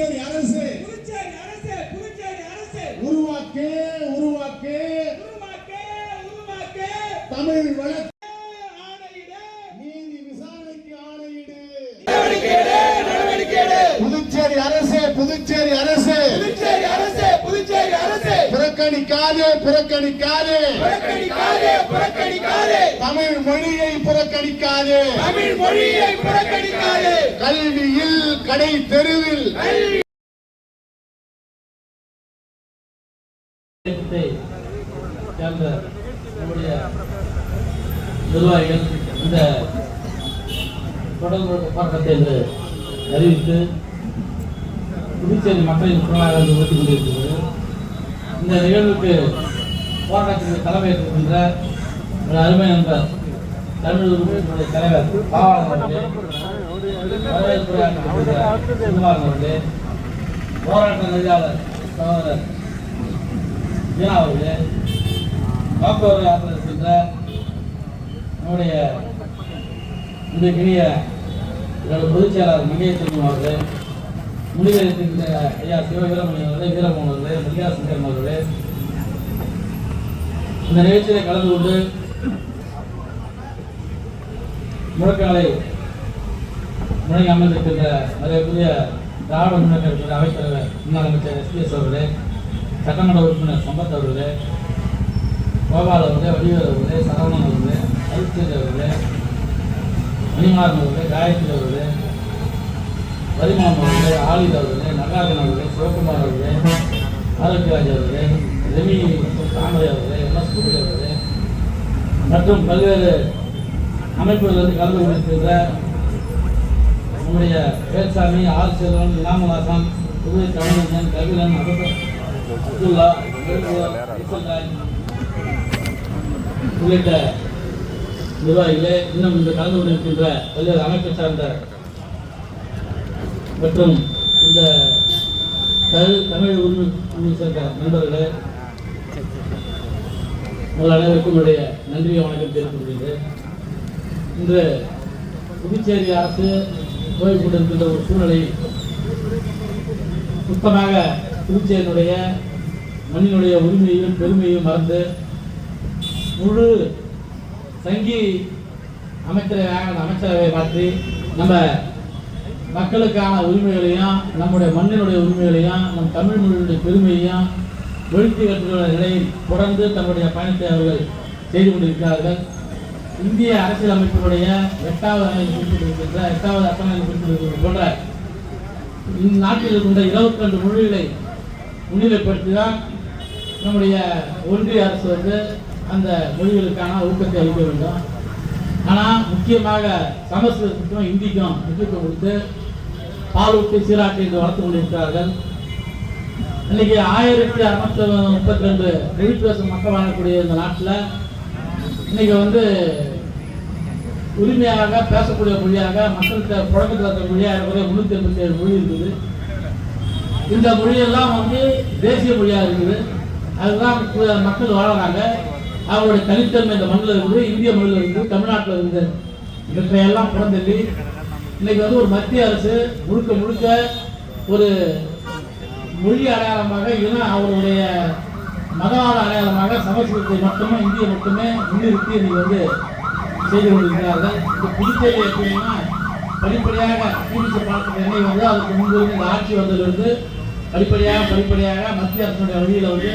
புதுச்சேரி அரசு. புதுச்சேரி அரசு புதுச்சேரி அரசு. உருவாக்கு உருவாக்கு. உருவாக்கு உருவாக்கு. தமிழ் வள ஆணையிடு. நீதி விசாரணைக்கு ஆணையிடு. நடவடிக்கை புதுச்சேரி அரசு புதுச்சேரி அரசு. புதுச்சேரி அரசு புதுச்சேரி அரசு. புறக்கணிக்காது புறக்கணிக்காது. புறக்கணிக்காதே புறக்கணிக்காதே. தமிழ் மொழியை புறக்கணிக்காது. தமிழ் மொழியை புறக்கணிக்காதே. கல்வியில் கடை தெருவில். நிர்வாகிகள் இந்த தொடர்பு போராட்டத்தை என்று அறிவித்து புதுச்சேரி மக்களின் குரலாக இருந்து கொண்டிருக்கிறது. இந்த நிகழ்வுக்கு போராட்டத்திற்கு தலைமையேற்றிருக்கின்ற ஒரு அருமை நண்பர் தமிழ் தலைவர் பாவாளர் போராட்ட நெறியாளர் சகோதரர் வீணா அவர்களே வாக்குவரை நம்முடைய இந்த பொதுச் செயலாளர் அவர்களே ஐயா சிவ வீரமணி அவர்களே வீரமோகன் அவர்களே மல்லிகா சுந்தரம் அவர்களே இந்த நிகழ்ச்சியில கலந்து கொண்டு முழக்கங்களை முழங்கி அமர்ந்திருக்கின்ற மரியாதைக்குரிய திராவிட முன்னேற்ற கழக அவைத்தலைவர் முன்னாள் அமைச்சர் எஸ்பிஎஸ் அவர்களே சட்டமன்ற உறுப்பினர் சம்பத் அவர்களே கோபால் அவர்களே வடிவேல் அவர்களே சரவணன் அவர்களே அருட்சேரி அவர்களே மணிமாறன் அவர்களே காயத்ரி அவர்களே பரிமளம் அவர்களே ஆலித் அவர்களே நகாரன் அவர்களே சிவகுமார் அவர்களே ஆரோக்கியராஜ் அவர்களே ரெமி தாமரை அவர்களே எம்எஸ் குடி அவர்களே மற்றும் பல்வேறு அமைப்புகளிலிருந்து கலந்து கொண்டிருக்கின்ற நம்முடைய பேச்சாமி ஆர் செல்வன் இனாமுலாசன் புதுவை கவிஞன் கபிலன் அப்துல்லா உள்ளிட்ட நிர்வாகிகளே இன்னும் இந்த கலந்து கொண்டிருக்கின்ற பல்வேறு அமைப்பை சார்ந்த மற்றும் இந்த தமிழ் தமிழ் உரிமை உரிமை சேர்ந்த நண்பர்களே உங்கள் அனைவருக்கும் என்னுடைய நன்றியை வணக்கம் தெரிவித்துக் கொள்கிறேன் இன்று புதுச்சேரி அரசு போய் கொண்டிருக்கின்ற ஒரு சூழ்நிலை. சுத்தமாக புதுச்சேரியினுடைய மண்ணினுடைய உரிமையும் பெருமையும் மறந்து முழு சங்கி அமைச்சரவையாக அமைச்சரவை மாற்றி நம்ம மக்களுக்கான உரிமைகளையும் நம்முடைய மண்ணினுடைய உரிமைகளையும் நம் தமிழ் மொழியினுடைய பெருமையையும் ஒழித்து கட்டுகிற நிலையில் தொடர்ந்து தன்னுடைய பயணத்தை அவர்கள் செய்து கொண்டிருக்கிறார்கள். இந்திய அரசியலமைப்பினுடைய எட்டாவது அணையில் குறிப்பிட்டிருக்கின்ற எட்டாவது அட்டவணையில் குறிப்பிட்டிருக்கிறது போன்ற இந்நாட்டில் இருக்கின்ற இருபத்தி ரெண்டு மொழிகளை முன்னிலைப்படுத்தி தான் நம்முடைய ஒன்றிய அரசு வந்து அந்த மொழிகளுக்கான ஊக்கத்தை அளிக்க வேண்டும். ஆனால் முக்கியமாக சமஸ்கிருதத்துக்கும் இந்திக்கும் முக்கியத்துவம் கொடுத்து பாலூட்டி சீராட்டி என்று வளர்த்து கொண்டிருக்கிறார்கள். இன்னைக்கு ஆயிரத்தி அறுநூத்தி முப்பத்தி ரெண்டு மொழி பேசும் மக்கள் வாழக்கூடிய இந்த நாட்டில் இன்னைக்கு வந்து உரிமையாக பேசக்கூடிய மொழியாக மக்கள்கிட்ட புழக்கத்தில் இருக்கிற மொழியாக இருக்கிற முன்னூத்தி எண்பத்தி ஏழு மொழி இருக்குது. இந்த மொழியெல்லாம் வந்து தேசிய மொழியாக இருக்குது. அதுதான் மக்கள் வாழறாங்க. அவருடைய தனித்தன்மை இந்த மண்ணில் இருக்குது இந்திய மொழியில் இருக்குது தமிழ்நாட்டில் இருக்குது. இவற்றையெல்லாம் புறந்தள்ளி இன்னைக்கு வந்து ஒரு மத்திய அரசு முழுக்க முழுக்க ஒரு மொழி அடையாளமாக இல்லைன்னா அவருடைய மதவாத அடையாளமாக சமஸ்கிருதத்தை மட்டுமே இந்திய மட்டுமே முன்னிறுத்தி இன்னைக்கு வந்து செய்து கொண்டிருக்கிறார்கள். இந்த புதுச்சேரி எப்படின்னா படிப்படியாக டிவிசி பாடத்துக்கு எண்ணெய் வந்து அதுக்கு முன்பு இந்த ஆட்சி வந்ததிலிருந்து படிப்படியாக படிப்படியாக மத்திய அரசுடைய வழியில் வந்து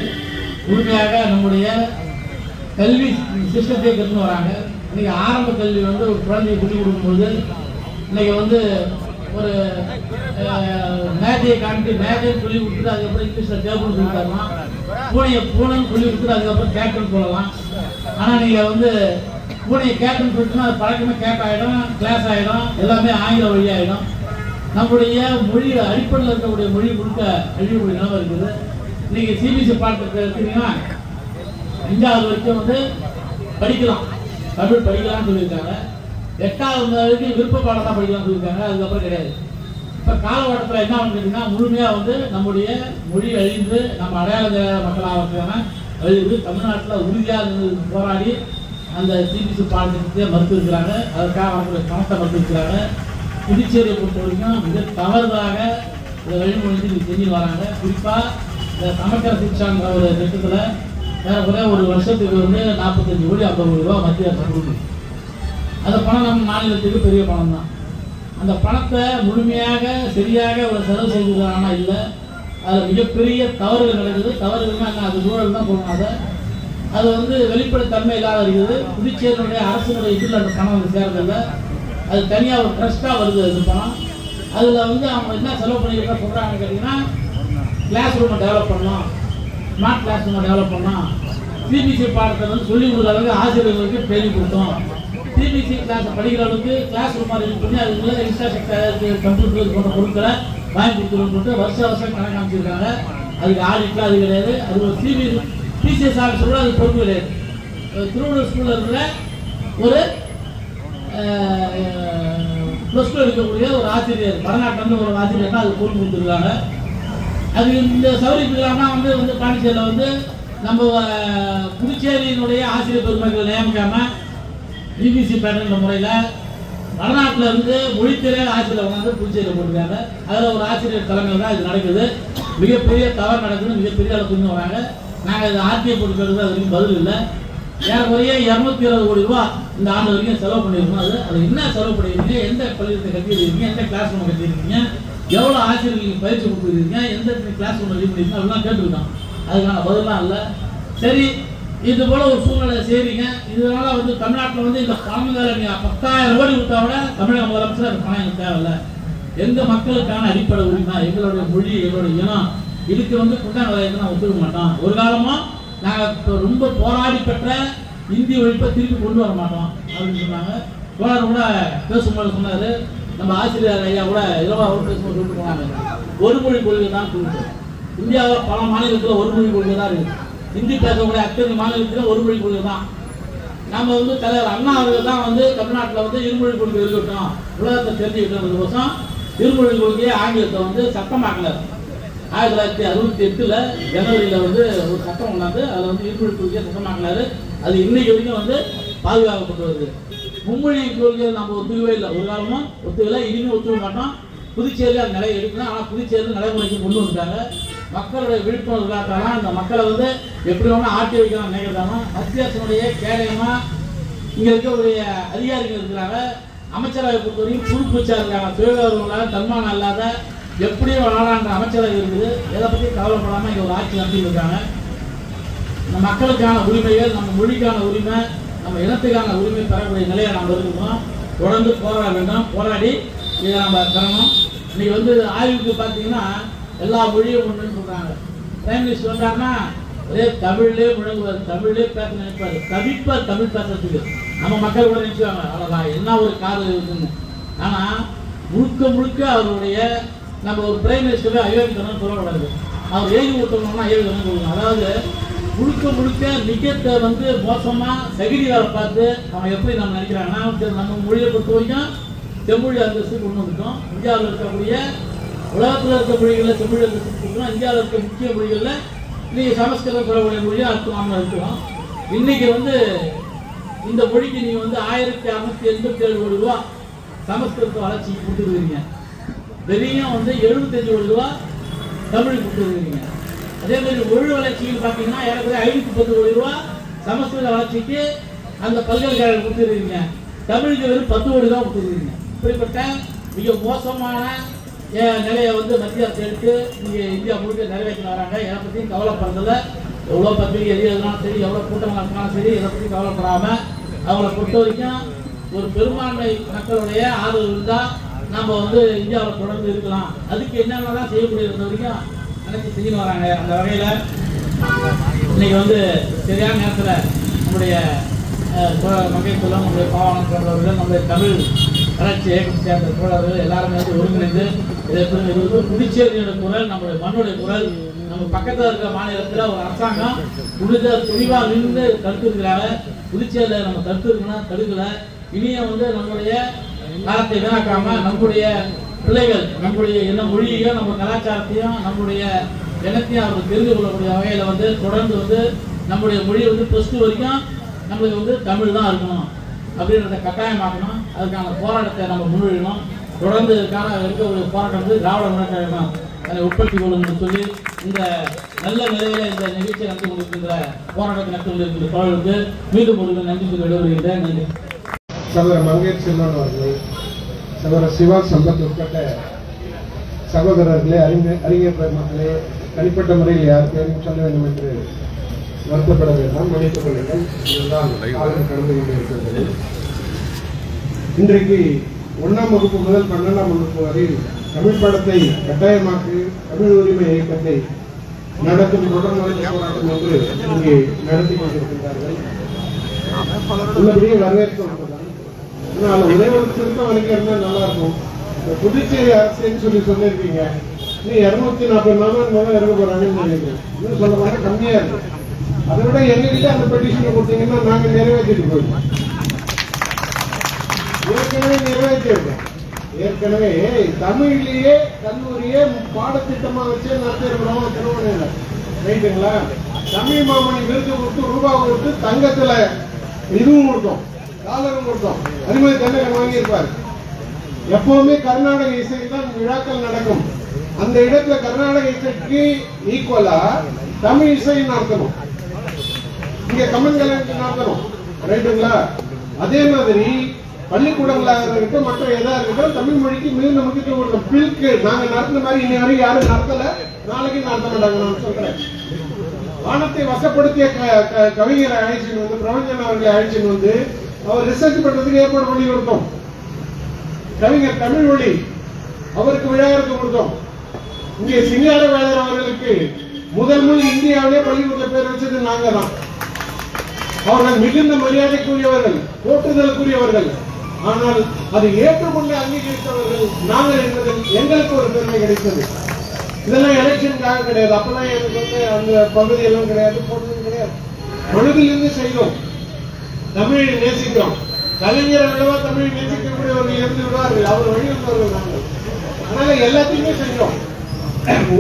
உரிமையாக நம்முடைய கல்வி சிஸ்டத்தை கற்றுன்னு வராங்க. இன்றைக்கி ஆரம்ப கல்வி வந்து ஒரு குழந்தையை சொல்லிக் கொடுக்கும்போது இன்றைக்கி வந்து ஒரு மேதையை மேஜையை காமிட்டு மேஜையை சொல்லி கொடுத்துட்டு அதுக்கப்புறம் இங்கிலீஷில் டேபிள் சொல்லி தரலாம் பூனையை பூனைன்னு சொல்லி கொடுத்துட்டு அதுக்கப்புறம் கேட்டன் சொல்லலாம். ஆனால் நீங்கள் வந்து பூனையை கேட்டன் சொல்லிட்டுனா அது பழக்கமே கேட் ஆகிடும் கிளாஸ் ஆகிடும் எல்லாமே ஆங்கில வழி ஆகிடும் நம்முடைய மொழியில் அடிப்படையில் இருக்கக்கூடிய மொழி முழுக்க அழியக்கூடிய நிலவு இருக்குது. நீங்கள் சிபிஎஸ்சி பாடத்தை எடுத்தீங்கன்னா அஞ்சாவது வரைக்கும் வந்து படிக்கலாம். தமிழ் படிக்கலாம்னு சொல்லியிருக்காங்க. எட்டாவது வரைக்கும் விருப்ப பாடம் தான் படிக்கலாம்னு சொல்லியிருக்காங்க. அதுக்கப்புறம் கிடையாது. இப்போ காலகட்டத்தில் என்ன வந்துருக்குன்னா முழுமையாக வந்து நம்முடைய மொழி அழிந்து நம்ம அடையாள மக்களாக இருக்கிறாங்க அழிந்து தமிழ்நாட்டில் உறுதியாக போராடி அந்த சிபிசி பாடத்திட்டத்தை மறுத்திருக்கிறாங்க. அதற்காக அவங்களுக்கு பணத்தை மறுத்திருக்கிறாங்க. புதுச்சேரியை பொறுத்த வரைக்கும் மிக தவறுதாக இதை வழிமொழிந்து இங்கே செஞ்சு வராங்க. குறிப்பாக இந்த சமக்கர சிக்ஷாங்கிற ஒரு திட்டத்தில் ஏறக்குறைய ஒரு வருஷத்துக்கு வந்து நாற்பத்தஞ்சு கோடி ஐம்பது கோடி ரூபா மத்திய அரசு கொடுக்குது. அந்த பணம் நம்ம மாநிலத்துக்கு பெரிய பணம் தான் அந்த பணத்தை முழுமையாக சரியாக ஒரு செலவு செய்திருக்காங்கன்னா இல்லை. அதில் மிகப்பெரிய தவறுகள் நடக்குது. தவறுகள்னா என்ன? அது சூழல் தான் போகணும் அதை அது வந்து வெளிப்படைத்தன்மை இல்லாத இருக்குது. புதுச்சேரியினுடைய அரசுடைய இதில் அந்த பணம் வந்து சேர்றதில்லை அது தனியாக ஒரு ட்ரஸ்ட்டாக வருது அது பணம். அதில் வந்து அவங்க என்ன செலவு பண்ணிக்கிறதா சொல்கிறாங்கன்னு கேட்டிங்கன்னா கிளாஸ் ரூமை டெவலப் பண்ணோம் ஸ்மார்ட் கிளாஸ் ரூமை டெவலப் பண்ணோம் சிபிசி பாடத்தை வந்து சொல்லிக் கொடுக்குற அளவுக்கு ஆசிரியர்களுக்கு ட்ரைனிங் கொடுத்தோம். டிபிசி கிளாஸ் படிக்கிறவங்களுக்கு அளவுக்கு கிளாஸ் ரூம் அரேஞ்ச் பண்ணி அதுக்குள்ள இன்ஸ்ட்ரக்டர் கம்ப்யூட்டர் போன்ற பொருட்களை வாங்கி கொடுத்துருவோம் வருஷ வருஷம் கணக்கு அமைச்சிருக்காங்க அதுக்கு ஆடிட்லாம் அது கிடையாது. அது ஒரு சிபி டிசிஎஸ் ஆஃபீஸ் கூட அது பொறுப்பு கிடையாது. திருவள்ளூர் ஸ்கூலில் இருக்கிற ஒரு ப்ளஸ் டூ இருக்கக்கூடிய ஒரு ஆசிரியர் வடநாட்டிலேருந்து ஒரு ஆசிரியர் தான் அது பொறுப்பு கொடுத்துருக்காங்க. அது இந்த சௌகரியத்துக்கெல்லாம் வந்து வந்து பாண்டிச்சேரியில் வந்து நம்ம புதுச்சேரியினுடைய ஆசிரியர் பெருமக்களை நியமிக்காமல் பிபிசி பேட்டர்ன்ற முறையில் வடநாட்டில் இருந்து மொழித்திரையில் ஆசிரியர் வந்து புதுச்சேரியில் போட்டிருக்காங்க. அதில் ஒரு ஆசிரியர் தலைமையில் தான் இது நடக்குது. மிகப்பெரிய தவறு நடக்குது மிகப்பெரிய அளவுக்கு வராங்க நாங்கள் இது ஆர்டிஐ போட்டு அது வரைக்கும் பதில் இல்லை. ஏறக்குறைய இரநூத்தி இருபது கோடி ரூபா இந்த ஆண்டு வரைக்கும் செலவு பண்ணியிருக்கோம். அது அது என்ன செலவு பண்ணியிருக்கீங்க? எந்த பள்ளியத்தை கட்டியிருக்கீங்க? எந்த கிளாஸ் ரூம் கட்டியிருக்கீங்க? எவ்வளோ ஆசிரியர்களுக்கு பயிற்சி கொடுத்துருக்கீங்க? எந்த கிளாஸ் ரூம் ரெடி பண்ணியிருக்கீங்க? அதெல்லாம் கேட்டுருக்கோம் அதுக்கான பதிலாம் இல்லை. சரி இது போல ஒரு சூழ்நிலை செய்றீங்க. இதனால வந்து தமிழ்நாட்டில் வந்து இந்த பணங்களை நீங்கள் பத்தாயிரம் கோடி கொடுத்தா விட தமிழக முதலமைச்சர் அந்த பணம் எனக்கு தேவையில்ல. எந்த மக்களுக்கான அடிப்படை உரிமை எங்களுடைய மொழி எங்களுடைய இனம் இதுக்கு வந்து குண்டான விலையை நான் ஒத்துக்க மாட்டோம். ஒரு காலமாக நாங்கள் இப்போ ரொம்ப போராடி பெற்ற இந்தி ஒழிப்பை திருப்பி கொண்டு வர மாட்டோம் அப்படின்னு சொன்னாங்க. தோழர் கூட பேசும்போது சொன்னார். நம்ம ஆசிரியர் ஐயா கூட இரவா அவர் பேசும்போது சொல்லிட்டு போனாங்க. ஒரு மொழி கொள்கை தான் சொல்லிட்டு இந்தியாவில் பல மாநிலத்தில் ஒரு மொழி கொள்கை தான் இருக்குது ஹிந்தி பேசக்கூடிய அத்தனை மாநிலத்தில் ஒரு மொழி கொள்கை தான் நம்ம வந்து தலைவர் அண்ணா அவர்கள் தான் வந்து தமிழ்நாட்டில் வந்து இருமொழி கொள்கை இருக்கட்டும் உலகத்தை தெரிஞ்சுக்கிட்டதுக்கோசம் இருமொழி கொள்கையை ஆங்கிலத்தை வந்து சட்டமாக்கினார் ஆயிரத்தி தொள்ளாயிரத்தி அறுபத்தி எட்டில் ஜனவரியில் வந்து ஒரு சட்டம் கொண்டாந்து அதில் வந்து இருமொழி கொள்கையை சட்டமாக்கினார். அது இன்னைக்கு வரைக்கும் வந்து பாதுகாக்கப்பட்டு வருது. மும்மொழி கொள்கையை நம்ம ஒத்துக்கவே இல்லை. ஒரு காலமும் ஒத்துக்கலை இனிமேல் ஒத்துக்க மாட்டோம். புதுச்சேரியில் அந்த நிலை எடுக்கணும் ஆனால் புதுச்சேரியில் நடைமுறைக்கு கொண்டு வந்துட்டாங்க. மக்களுடைய விழிப்புணர்வு இல்லாட்டாலும் இந்த மக்களை வந்து எப்படி வேணா ஆட்டி வைக்கலாம் நினைக்கிறதானா மத்திய அரசினுடைய கேடயமாக இங்கே இருக்கக்கூடிய அதிகாரிகள் இருக்கிறாங்க. அமைச்சரவை பொறுத்தவரைக்கும் புதுப்பூச்சா இருக்காங்க சுயகர்வங்களாக தன்மானம் இல்லாத எப்படியும் விளாடான்ற அமைச்சரவை இருக்குது. எதை பற்றி கவலைப்படாமல் இங்கே ஒரு ஆட்சி நடத்திட்டு இருக்காங்க. இந்த மக்களுக்கான உரிமைகள் நம்ம மொழிக்கான உரிமை நம்ம இனத்துக்கான உரிமை பெறக்கூடிய நிலையை நாம் இருக்கோம் தொடர்ந்து போராட வேண்டும். போராடி இதை நம்ம பெறணும். இன்னைக்கு வந்து ஆய்வுக்கு பார்த்தீங்கன்னா எல்லா மொழியும் ஒன்றுன்னு சொல்றாங்க. பிரைம் மினிஸ்டர் ஒரே தமிழ்லே முழங்குவார். தமிழ்லே பேச நினைப்பாரு. தவிப்பார் தமிழ் பேசுறதுக்கு. நம்ம மக்கள் கூட நினைச்சுவாங்க அவ்வளோதான் என்ன ஒரு காதல் இருக்குன்னு. ஆனால் முழுக்க முழுக்க அவருடைய நம்ம ஒரு பிரைம் மினிஸ்டர் அயோக்கியத்தனம் சொல்லக்கூடாது. அவர் எழுதி கொடுத்தோம்னா அயோக்கியத்தனம் சொல்லணும் அதாவது முழுக்க முழுக்க நிஜத்தை வந்து மோசமாக சகிடி வேலை பார்த்து அவன் எப்படி நம்ம நினைக்கிறாங்கன்னா நம்ம மொழியை பொறுத்த வரைக்கும் செம்மொழி அந்தஸ்து கொண்டு வந்துட்டோம். இந்தியாவில் இருக்கக்கூடிய உலகத்தில் இருக்க மொழிகளில் தமிழ் அந்தஸ்து கொடுக்குறோம் இந்தியாவில் இருக்க முக்கிய மொழிகளில் நீங்கள் சமஸ்கிருதம் சொல்லக்கூடிய மொழியாக அர்த்தமாக இருக்கிறோம் இன்றைக்கி வந்து இந்த மொழிக்கு நீங்கள் வந்து ஆயிரத்தி அறுநூத்தி எண்பத்தி ஏழு கோடி ரூபா சமஸ்கிருத வளர்ச்சிக்கு கொடுத்துருக்கீங்க வெறியும் வந்து எழுபத்தஞ்சு கோடி ரூபா தமிழ் கொடுத்துருக்கீங்க அதே மாதிரி மொழி வளர்ச்சியில் பார்த்தீங்கன்னா ஏறக்குறைய ஐநூற்றி பத்து கோடி ரூபா சமஸ்கிருத வளர்ச்சிக்கு அந்த பல்கலைக்கழகம் கொடுத்துருக்கீங்க தமிழுக்கு வெறும் பத்து கோடி ரூபா கொடுத்துருக்கீங்க இப்படிப்பட்ட மிக மோசமான என் நிலையை வந்து மத்திய அரசு எடுத்து இங்கே இந்தியா முழுக்க நிறைவேற்றி வராங்க இதை பற்றியும் கவலைப்படுறதில்ல. எவ்வளோ பத்திரிகை எழுதினாலும் எதுனாலும் சரி எவ்வளோ கூட்டமாக இருந்தாலும் சரி இதை பற்றி கவலைப்படாமல் அவங்கள பொறுத்த வரைக்கும் ஒரு பெரும்பான்மை மக்களுடைய ஆதரவு இருந்தால் நம்ம வந்து இந்தியாவில் தொடர்ந்து இருக்கலாம். அதுக்கு என்னென்னலாம் செய்யக்கூடியது வரைக்கும் அனைத்து செஞ்சுன்னு வராங்க. அந்த வகையில் இன்னைக்கு வந்து சரியான நேரத்தில் நம்முடைய அஹ், தோழர் மகை நம்முடைய பாவாணம் போன்றவர்கள் நம்முடைய தமிழ் வளர்ச்சி இயக்கம் சேர்ந்த தோழர்கள் எல்லாருமே வந்து ஒருங்கிணைந்து இதை இது வந்து புதுச்சேரியோட குரல் நம்முடைய மண்ணுடைய குரல் நம்ம பக்கத்தில் இருக்கிற மாநிலத்தில் ஒரு அரசாங்கம் புனித துணிவாக நின்று தடுத்துருக்கிறாங்க. புதுச்சேரியில் நம்ம தடுத்துருக்கணும் தடுக்கல. இனியும் வந்து நம்முடைய காலத்தை வீணாக்காம நம்முடைய பிள்ளைகள் நம்முடைய என்ன மொழியையும் நம்ம கலாச்சாரத்தையும் நம்முடைய இனத்தையும் அவர்கள் தெரிந்து கொள்ளக்கூடிய வகையில் வந்து தொடர்ந்து வந்து நம்முடைய மொழியை வந்து ப்ளஸ் டூ வரைக்கும் நம்மளுக்கு வந்து தமிழ் தான் இருக்கணும். அப்படின்றத கட்டாயமாக்கணும். அதுக்கான போராட்டத்தை நம்ம முன்வழியணும் தொடர்ந்து இருக்க இருக்கக்கூடிய போராட்டம் வந்து திராவிட முன்னேற்ற கழகம் அதை உட்படுத்திக் கொள்ளும் சொல்லி இந்த நல்ல நிலையில இந்த நிகழ்ச்சியை நடத்தி கொண்டிருக்கின்ற போராட்டத்தை நடத்தி கொண்டிருக்கிற தோழருக்கு மீண்டும் ஒரு நன்றி சொல்லி விடைபெறுகின்றேன். நன்றி. சகோதரர் மங்கேஷ் செல்வன் அவர்கள் சகோதரர் சிவா சம்பத் உட்பட்ட சகோதரர்களே அறிஞர் அறிஞர் பெருமக்களே தனிப்பட்ட முறையில் யாருக்கும் சொல்ல வேண்டும் என்று வருத்தப்பட வேண்டாம் மன்னித்துக் கொள்ளுங்கள். இதுதான் காலம் கடந்து கொண்டிருக்கிறது. இன்றைக்கு ஒன்றாம் வகுப்பு முதல் பன்னெண்டாம் வகுப்பு வரை தமிழ் படத்தை கட்டாயமாக்கு தமிழ் உரிமை இயக்கத்தை நடத்தும் தொடர் போராட்டம் என்று இங்கே நடத்தி கொண்டிருக்கின்றார்கள். உள்ளபடியே வரவேற்கப்படுதான் ஆனால் ஒரே ஒரு திருத்தம் வரைக்கும் நல்லா இருக்கும் இந்த புதுச்சேரி அரசுன்னு சொல்லி சொல்லியிருக்கீங்க. நீ இருநூத்தி நாற்பது நாள் முதல்ல இருக்க போறாங்கன்னு நினைக்கிறேன் இன்னும் சொல்ல போனா கம்மியா இருக்கு. அதை விட எங்ககிட்ட அந்த பெட்டிஷனை கொடுத்தீங்கன்னா நாங்க நிறைவேற்றிட்டு போயிடுவோம். ஏற்கனவே நிறைவேற்றிருக்கோம் ஏற்கனவே தமிழ்லேயே கல்லூரியே பாடத்திட்டமாக வச்சு நடத்திருக்கிறோம் திருவண்ணாமலை ரைட்டுங்களா தமிழ் மாமணி விருது கொடுத்து ரூபா கொடுத்து தங்கத்துல இதுவும் கொடுத்தோம் டாலரும் கொடுத்தோம். அது மாதிரி தண்டகம் வாங்கியிருப்பாரு. எப்பவுமே கர்நாடக இசை தான் விழாக்கள் நடக்கும். அந்த இடத்துல கர்நாடக இசைக்கு ஈக்குவலா தமிழ் இசை நடத்தணும். இங்க கமன் கல்யாணம் நடத்தணும். ரைட்டுங்களா அதே மாதிரி பள்ளிக்கூடங்களாக இருக்கட்டும் மற்ற எதா இருக்கட்டும் தமிழ் மொழிக்கு மிகுந்த முக்கியத்துவம் கொடுக்கும் பில்கு நாங்க நடத்தின மாதிரி இன்னை வரைக்கும் யாரும் நடத்தல. நாளைக்கு நடத்த மாட்டாங்க நான் சொல்றேன். வானத்தை வசப்படுத்திய க- க- அழைச்சின்னு வந்து பிரபஞ்சன் அவர்களை அழைச்சின் வந்து அவர் ரிசர்ச் பண்றதுக்கு ஏற்பாடு பண்ணி கொடுத்தோம். கவிஞர் தமிழ் மொழி அவருக்கு விழாவிற்கு கொடுத்தோம். இங்கே சிங்கார வேலர் அவர்களுக்கு முதல் முதல் இந்தியாவிலே பள்ளிக்கூட பேர் வச்சது நாங்க தான் அவர்கள் மிகுந்த மரியாதைக்குரியவர்கள் போற்றுதலுக்குரியவர்கள். ஆனால் அதை ஏற்றுக்கொண்டு அங்கீகரித்தவர்கள் நாங்கள் என்பதில் எங்களுக்கு ஒரு பெருமை கிடைத்தது. இதெல்லாம் எலெக்ஷனுக்காக கிடையாது. அப்பெல்லாம் எனக்கு வந்து அந்த பகுதியெல்லாம் கிடையாது போட்டதும் கிடையாது. மனதிலிருந்து செய்தோம். தமிழை நேசிக்கிறோம். கலைஞரை விடவா தமிழை நேசிக்கக்கூடியவர்கள் இருந்து விடுவார்கள். அவர் வழிவந்தவர்கள் நாங்கள். அதனால எல்லாத்தையுமே செய்யும்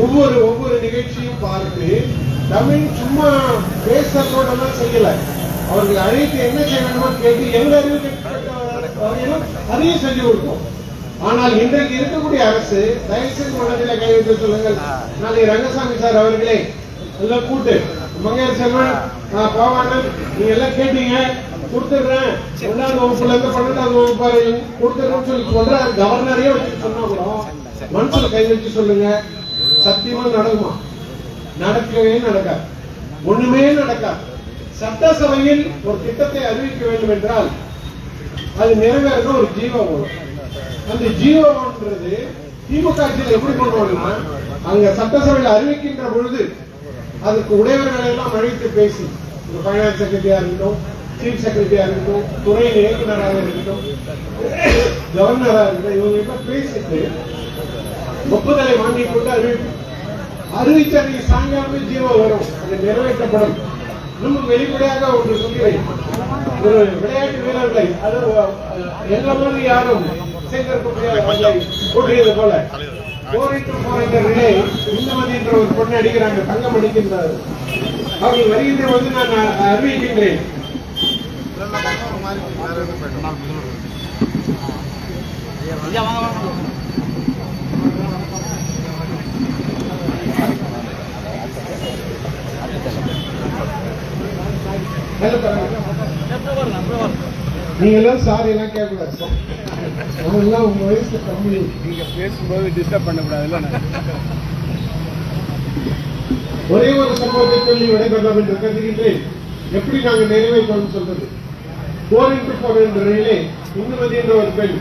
ஒவ்வொரு ஒவ்வொரு நிகழ்ச்சியும் பார்த்து தமிழ் சும்மா பேசுறதோட செய்யல. அவர்கள் அழைத்து என்ன செய்ய வேண்டுமோ கேட்டு எங்க அறிவுக்கு வரையிலும் அதையும் செஞ்சு கொடுப்போம் ஆனால் இன்றைக்கு இருக்கக்கூடிய அரசு தயவுசெய்து மனதில் கைவிட்டு சொல்லுங்கள். நாளை ரங்கசாமி சார் அவர்களே எல்லாம் கூட்டு மங்கையர் செல்வன் நான் பாவாணன் நீங்க எல்லாம் கேட்டீங்க. கொடுத்துடுறேன். ஒன்றாவது வகுப்புல இருந்து பன்னெண்டாவது வகுப்பு வரையும் கொடுத்துடுறேன்னு சொல்லி சொல்ற கவர்னரையே வச்சு சொன்னா கூட மனசுல கை வச்சு சொல்லுங்க. சத்தியமா நடக்குமா? நடக்கவே நடக்காது. ஒண்ணுமே நடக்காது. சட்டசபையில் ஒரு திட்டத்தை அறிவிக்க வேண்டும் என்றால் அது நிறைவேற ஒரு ஜீவோ அந்த ஜீவோன்றது திமுக ஆட்சியில் எப்படி கொண்டு வரணும்னா அங்க சட்டசபையில் அறிவிக்கின்ற பொழுது அதுக்கு உடையவர்களை எல்லாம் அழைத்து பேசி ஒரு பைனான்ஸ் செக்ரட்டரியா இருக்கட்டும் சீஃப் செக்ரட்டரியா இருக்கட்டும் துறை இயக்குநராக இருக்கட்டும் கவர்னரா இருக்கட்டும் இவங்க எல்லாம் பேசிட்டு ஒப்புதலை வாங்கி கொண்டு அறிவிப்பு. அறிவிச்ச அன்னைக்கு சாயங்காலமே ஜீவோ வரும். அது நிறைவேற்றப்படும். இன்னும் வெளிப்படையாக ஒன்று சொல்கிறேன். ஒரு விளையாட்டு வீரர்களை அது எங்க மாதிரி யாரும் சேர்ந்திருக்கக்கூடிய போல. போரிட்டு போராட்ட நிலை இந்துமதி என்ற ஒரு பொண்ணு அடிக்கிறாங்க தங்கம் அடிக்கின்றார். அவர்கள் வருகின்ற வந்து நான் அறிவிக்கின்றேன். வாங்க வாங்க. நீங்க எல்லாம் சாரி எல்லாம் கேட்கக்கூடாது சார் அவங்க எல்லாம் உங்க வயசுல கம்மி. நீங்க பேசும்போது டிஸ்டர்ப் பண்ணக்கூடாதுல்ல ஒரே ஒரு சம்பவத்தை சொல்லி விடைபெறலாம் என்று கருதுகின்றேன் எப்படி நாங்கள் நிறைவேற்றோம் சொல்றது? போர் இன்ட்டு போர் என்ற ரயிலே இந்துமதி என்ற ஒரு பெண்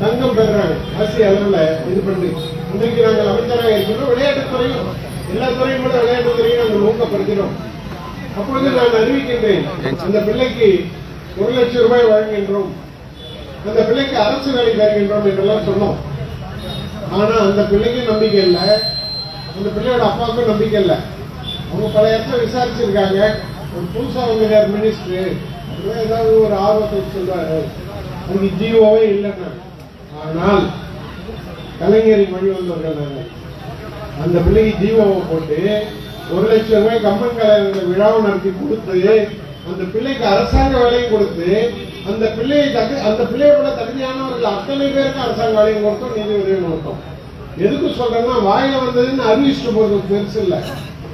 தங்கம் பெறுறாங்க. ஆசிய அளவுல இது பண்ணி. இன்றைக்கு நாங்கள் அமைச்சராக இருக்கிறோம். விளையாட்டுத் துறையும் எல்லா துறையும் கூட விளையாட்டுத் துறையும் நாங்கள் ஊக்கப்படுத்தினோம் அப்பொழுது நான் அறிவிக்கின்றேன் அந்த பிள்ளைக்கு ஒரு லட்சம் ரூபாய் வழங்குகின்றோம் அந்த பிள்ளைக்கு அரசு வேலை தருகின்றோம் என்றெல்லாம் சொன்னோம். ஆனா அந்த பிள்ளைக்கு நம்பிக்கை இல்லை. அந்த பிள்ளையோட அப்பாவுக்கும் நம்பிக்கை இல்லை. அவங்க பல இடத்துல விசாரிச்சிருக்காங்க. ஒரு புதுசா வந்து மினிஸ்டர். ஏதாவது ஒரு ஆர்வத்தை சொல்றாரு. அதுக்கு ஜிஓவே இல்லைன்னா. ஆனால் கலைஞரின் வழி வந்தவர்கள் அந்த பிள்ளைக்கு ஜீவோவை போட்டு ஒரு லட்சம் ரூபாய் கம்பன் கலைஞர் விழாவை நடத்தி கொடுத்து அந்த பிள்ளைக்கு அரசாங்க வேலையும் கொடுத்து அந்த பிள்ளையை தகு அந்த பிள்ளையை விட தகுதியானவர்கள் அத்தனை பேருக்கு அரசாங்க வேலையும் கொடுத்தோம் நீதி உதவியும் கொடுத்தோம். எதுக்கு சொல்றேன்னா வாயில வந்ததுன்னு அறிவிச்சுட்டு போறது பெருசு இல்லை.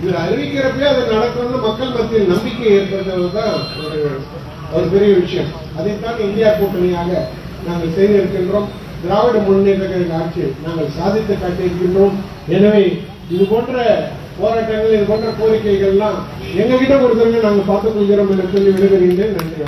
இது அறிவிக்கிறப்பே அது நடக்கணும்னு மக்கள் மத்தியில் நம்பிக்கை ஏற்படுத்துறது தான் ஒரு ஒரு பெரிய விஷயம். அதைத்தான் இந்தியா கூட்டணியாக நாங்கள் செய்திருக்கின்றோம். திராவிட முன்னேற்ற கழக ஆட்சி நாங்கள் சாதித்து காட்டியிருக்கின்றோம். எனவே இது போன்ற போராட்டங்கள் இது போன்ற கோரிக்கைகள்லாம் எங்க கிட்ட கொடுத்துருங்க நாங்கள் பார்த்துக் கொள்கிறோம் என்று சொல்லி விடுகிறேன் நன்றி.